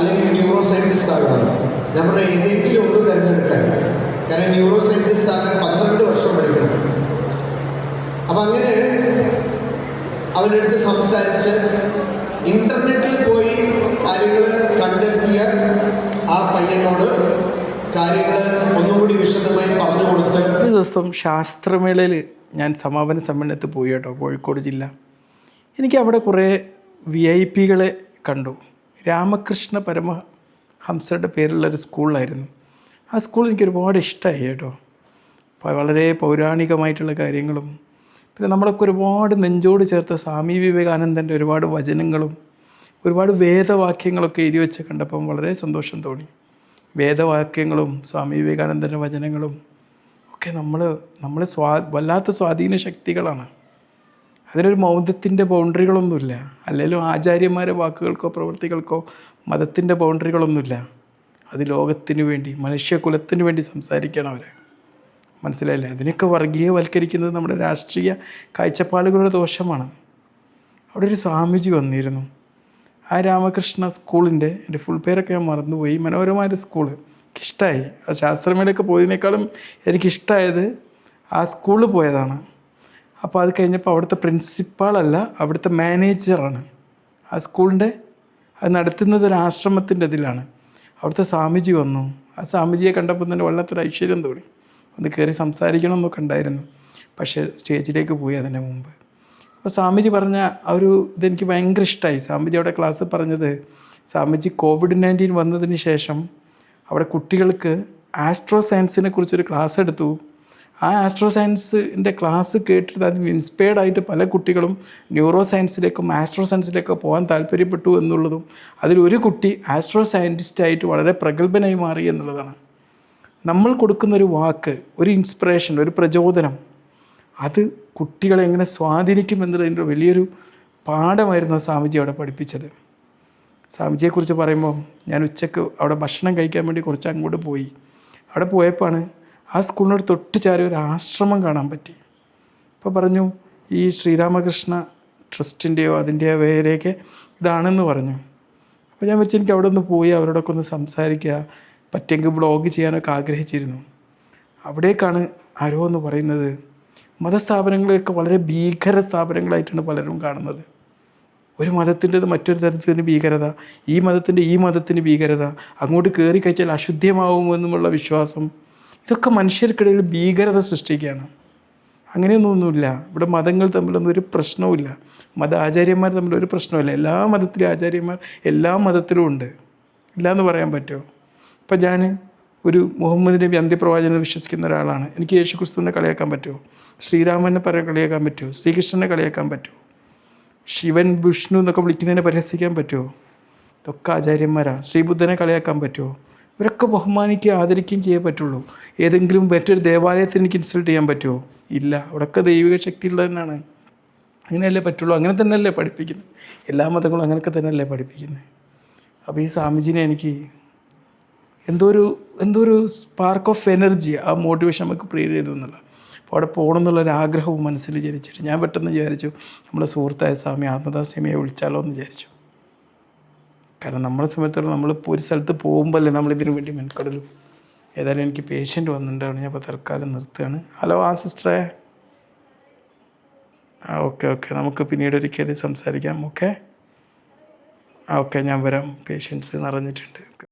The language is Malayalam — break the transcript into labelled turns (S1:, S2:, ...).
S1: അല്ലെങ്കിൽ ന്യൂറോ സയന്റിസ്റ്റ് ആകണം പറഞ്ഞ ഏതെങ്കിലും ഒന്ന് തിരഞ്ഞെടുക്കാൻ. കാരണം ന്യൂറോ സയന്റിസ്റ്റ് ആകാൻ പന്ത്രണ്ട് വർഷം പഠിക്കണം. അപ്പം അങ്ങനെ അവനടുത്ത് സംസാരിച്ച് ഇന്റർനെറ്റിൽ പോയി കാര്യങ്ങൾ കണ്ടെത്തിയ ആ പയ്യനോട് കാര്യങ്ങൾ ഒന്നുകൂടി വിശദമായി പറഞ്ഞു കൊടുത്ത്
S2: ഒരു ദിവസം ശാസ്ത്രമേളയിൽ ഞാൻ സമാപന സമ്മേളനത്തിൽ പോയി കേട്ടോ കോഴിക്കോട് ജില്ല. എനിക്ക് അവിടെ കുറേ വി ഐ പികളെ കണ്ടു. രാമകൃഷ്ണ പരമഹംസയുടെ പേരുള്ള ഒരു സ്കൂളിലായിരുന്നു. ആ സ്കൂൾ എനിക്ക് ഒരുപാട് ഇഷ്ടമായി കേട്ടോ. വളരെ പൗരാണികമായിട്ടുള്ള കാര്യങ്ങളും പിന്നെ നമ്മളൊക്കെ ഒരുപാട് നെഞ്ചോട് ചേർത്ത സ്വാമി വിവേകാനന്ദന്റെ ഒരുപാട് വചനങ്ങളും ഒരുപാട് വേദവാക്യങ്ങളൊക്കെ എഴുതി വെച്ച് കണ്ടപ്പം വളരെ സന്തോഷം തോന്നി. വേദവാക്യങ്ങളും സ്വാമി വിവേകാനന്ദന്റെ വചനങ്ങളും ഒക്കെ നമ്മൾ നമ്മളെ സ്വാ വല്ലാത്ത സ്വാധീന ശക്തികളാണ്. അതിനൊരു മൗനത്തിന്റെ ബൗണ്ടറികളൊന്നുമില്ല. അല്ലെങ്കിലും ആചാര്യന്മാരെ വാക്കുകൾക്കോ പ്രവൃത്തികൾക്കോ മതത്തിന്റെ ബൗണ്ടറികളൊന്നുമില്ല. അത് ലോകത്തിന് വേണ്ടി മനുഷ്യകുലത്തിന് വേണ്ടി സംസാരിക്കണം അവർ മനസ്സിലായില്ലേ? അതിനൊക്കെ വർഗീയവൽക്കരിക്കുന്നത് നമ്മുടെ രാഷ്ട്രീയ കാഴ്ചപ്പാടുകളുടെ ദോഷമാണ്. അവിടെ ഒരു സ്വാമിജി വന്നിരുന്നു. ആ രാമകൃഷ്ണ സ്കൂളിന്റെ എന്റെ ഫുൾ പേരൊക്കെ ഞാൻ മറന്നുപോയി. മനോഹരമായൊരു സ്കൂൾ എനിക്കിഷ്ടമായി ആ ശാസ്ത്രമേടൊക്കെ പോയതിനേക്കാളും എനിക്കിഷ്ടമായത് ആ സ്കൂളിൽ പോയതാണ്. അപ്പോൾ അത് കഴിഞ്ഞപ്പോൾ അവിടുത്തെ പ്രിൻസിപ്പാളല്ല അവിടുത്തെ മാനേജറാണ് ആ സ്കൂളിന്റെ അത് നടത്തുന്നത് ഒരു ആശ്രമത്തിന്റെ ഇതിലാണ്. അവിടുത്തെ സ്വാമിജി വന്നു. ആ സ്വാമിജിയെ കണ്ടപ്പോൾ തന്നെ വല്ലാത്തൊരു ഐശ്വര്യം തോന്നി. ഒന്ന് കയറി സംസാരിക്കണം എന്നൊക്കെ ഉണ്ടായിരുന്നു. പക്ഷേ സ്റ്റേജിലേക്ക് പോയി അതിന്റെ മുമ്പ്. അപ്പോൾ സ്വാമിജി പറഞ്ഞ ആ ഒരു ഇതെനിക്ക് ഭയങ്കര ഇഷ്ടമായി സ്വാമിജി അവിടെ ക്ലാസ് പറഞ്ഞത് സ്വാമിജി കോവിഡ് നയന്റീൻ വന്നതിന് ശേഷം അവിടെ കുട്ടികൾക്ക് ആസ്ട്രോ സയൻസിനെ കുറിച്ചൊരു ക്ലാസ് എടുത്തു. ആ ആസ്ട്രോ സയൻസിന്റെ ക്ലാസ് കേട്ടിട്ട് അതിന് ഇൻസ്പയർഡ് ആയിട്ട് പല കുട്ടികളും ന്യൂറോ സയൻസിലേക്കും ആസ്ട്രോ സയൻസിലേക്കും പോകാൻ താല്പര്യപ്പെട്ടു എന്നുള്ളതും അതിലൊരു കുട്ടി ആസ്ട്രോ സയന്റിസ്റ്റായിട്ട് വളരെ പ്രഗത്ഭനായി മാറി എന്നുള്ളതാണ്. നമ്മൾ കൊടുക്കുന്നൊരു വാക്ക് ഒരു ഇൻസ്പിറേഷൻ ഒരു പ്രചോദനം അത് കുട്ടികളെ എങ്ങനെ സ്വാധീനിക്കും എന്നുള്ളതിന്റെ വലിയൊരു പാഠമായിരുന്നു സ്വാമിജി അവിടെ പഠിപ്പിച്ചത്. സ്വാമിജിയെക്കുറിച്ച് പറയുമ്പോൾ ഞാൻ ഉച്ചയ്ക്ക് അവിടെ ഭക്ഷണം കഴിക്കാൻ വേണ്ടി കുറച്ച് അങ്ങോട്ട് പോയി. അവിടെ പോയപ്പോഴാണ് ആ സ്കൂളിനോട് തൊട്ട് ചാരി ഒരു ആശ്രമം കാണാൻ പറ്റി. അപ്പോൾ പറഞ്ഞു ഈ ശ്രീരാമകൃഷ്ണ ട്രസ്റ്റിന്റെയോ അതിന്റെയോ പേരെയൊക്കെ ഇതാണെന്ന് പറഞ്ഞു. അപ്പോൾ ഞാൻ വെച്ച് എനിക്ക് അവിടെ ഒന്ന് പോയി അവരോടൊക്കെ ഒന്ന് സംസാരിക്കുക പറ്റെങ്കിൽ ബ്ലോഗ് ചെയ്യാനൊക്കെ ആഗ്രഹിച്ചിരുന്നു. അവിടേക്കാണ് ആരോ എന്ന് പറയുന്നത്. മതസ്ഥാപനങ്ങളെയൊക്കെ വളരെ ഭീകര സ്ഥാപനങ്ങളായിട്ടാണ് പലരും കാണുന്നത്. ഒരു മതത്തിന്റെത് മറ്റൊരു തരത്തിന് ഭീകരത ഈ മതത്തിന്റെ ഈ മതത്തിന് ഭീകരത അങ്ങോട്ട് കയറി കഴിച്ചാൽ അശുദ്ധ്യമാവുമെന്നുമുള്ള വിശ്വാസം ഇതൊക്കെ മനുഷ്യർക്കിടയിൽ ഭീകരത സൃഷ്ടിക്കുകയാണ്. അങ്ങനെയൊന്നുമൊന്നുമില്ല ഇവിടെ മതങ്ങൾ തമ്മിലൊന്നും ഒരു പ്രശ്നവുമില്ല. മത ആചാര്യന്മാർ തമ്മിൽ ഒരു പ്രശ്നമില്ല എല്ലാ മതത്തിലെ ആചാര്യന്മാർ എല്ലാ മതത്തിലും ഉണ്ട്. ഇല്ല എന്ന് പറയാൻ പറ്റുമോ? ഇപ്പം ഞാൻ ഒരു മുഹമ്മദ് നബി വിശ്വസിക്കുന്ന ഒരാളാണ്. എനിക്ക് യേശു ക്രിസ്തുവിനെ കളിയാക്കാൻ പറ്റുമോ? ശ്രീരാമനെ പറയാൻ കളിയാക്കാൻ പറ്റുമോ? ശ്രീകൃഷ്ണനെ കളിയാക്കാൻ പറ്റുമോ? ശിവൻ വിഷ്ണു എന്നൊക്കെ വിളിക്കുന്നതിനെ പരിഹസിക്കാൻ പറ്റുമോ? ഇതൊക്കെ ആചാര്യന്മാരാണ് ശ്രീബുദ്ധനെ കളിയാക്കാൻ പറ്റുമോ? ഇവരൊക്കെ ബഹുമാനിക്കുകയും ആദരിക്കുകയും ചെയ്യേ പറ്റുള്ളൂ. ഏതെങ്കിലും മറ്റൊരു ദേവാലയത്തിൽ എനിക്ക് ഇൻസൾട്ട് ചെയ്യാൻ പറ്റുമോ ഇല്ല. അവിടെയൊക്കെ ദൈവിക ശക്തി ഉള്ളത് തന്നെയാണ്. അങ്ങനെയല്ലേ പറ്റുള്ളൂ. അങ്ങനെ തന്നെയല്ലേ പഠിപ്പിക്കുന്നത്? എല്ലാ മതങ്ങളും അങ്ങനെയൊക്കെ തന്നെയല്ലേ പഠിപ്പിക്കുന്നത്? അപ്പോൾ ഈ സ്വാമിജിനെ എനിക്ക് എന്തോ ഒരു എന്തോ ഒരു സ്പാർക്ക് ഓഫ് എനർജി ആ മോട്ടിവേഷൻ നമുക്ക് പ്രിയർ ചെയ്തു എന്നുള്ള. അപ്പോൾ അവിടെ പോകണം എന്നുള്ളൊരു ആഗ്രഹവും മനസ്സിൽ ജനിച്ചിട്ട് ഞാൻ പെട്ടെന്ന് വിചാരിച്ചു നമ്മുടെ സുഹൃത്തായ സ്വാമി ആത്മദാസ്യമിയെ വിളിച്ചാലോ എന്ന് വിചാരിച്ചു. കാരണം നമ്മളെ സമയത്തോളം നമ്മളിപ്പോൾ ഒരു സ്ഥലത്ത് പോകുമ്പോഴല്ലേ നമ്മളിതിനു വേണ്ടി മെനക്കെടലും. ഏതായാലും എനിക്ക് പേഷ്യന്റ് വന്നിട്ടാണ് ഞാൻ ഇപ്പോൾ തൽക്കാലം നിർത്തുകയാണ്. ഹലോ ആ സിസ്റ്ററേ ആ ഓക്കെ ഓക്കെ നമുക്ക് പിന്നീട് ഒരിക്കൽ സംസാരിക്കാം ഓക്കെ ആ ഓക്കെ ഞാൻ വരാം. പേഷ്യൻസ് നിറഞ്ഞിട്ടുണ്ട്.